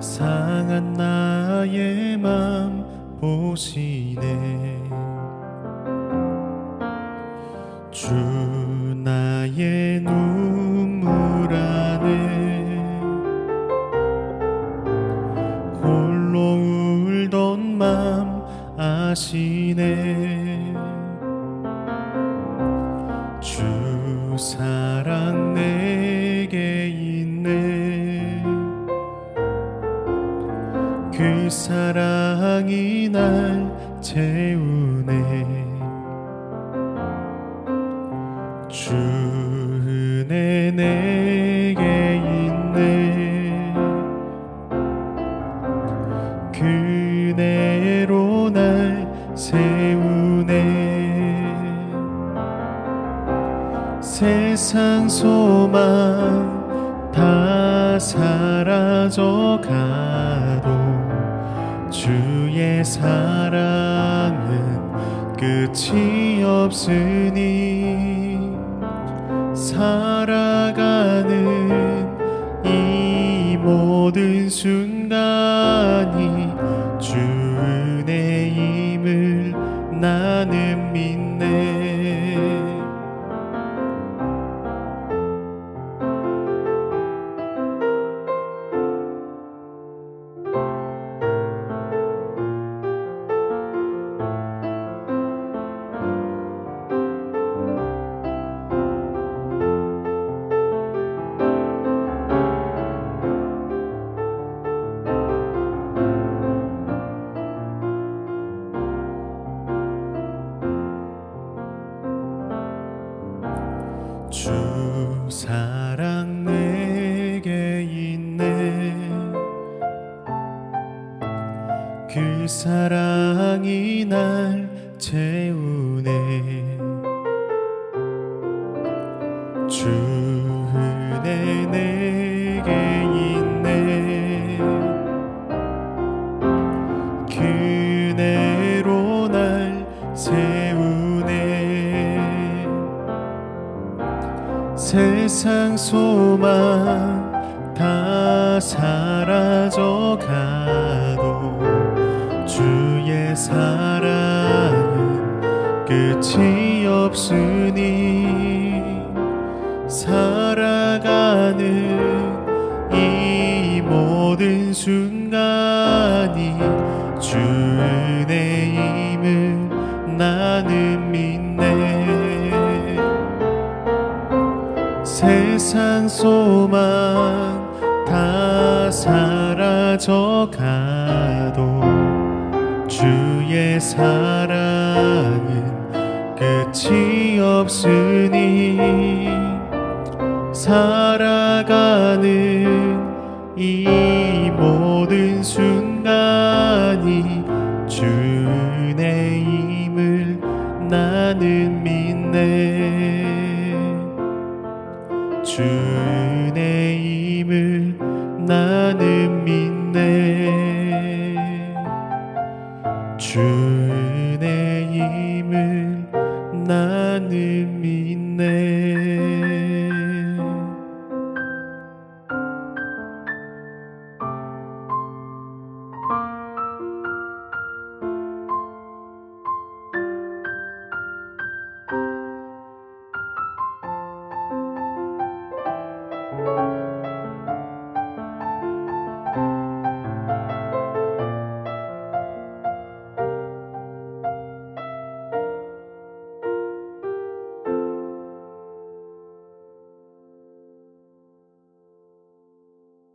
상한 나의 맘 보시네. 주 나의 눈물 안에 홀로 울던 맘 아시네. 주 사랑 내 그 사랑이 날 채우네. 주 은혜 내게 있네. 그네로 날 세우네. 세상 소망 다 사라져 가도 주의 사랑은 끝이 없으니 살 그 사랑이 날 채우네. 주 은혜 내게 있네. 그네로 날 세우네. 세상 소망 다 사라져 가 도 주의 사랑은 끝이 없으니 살아가는 이 모든 순간이 주 은혜임을 나는 믿네. 세상 소망 다 사라져 가도 주의 사랑은 끝이 없으니 살아가는 이 모든 순간이 주 은혜임을 나는 믿네. 주 은혜임을 나는 믿네 나는 믿네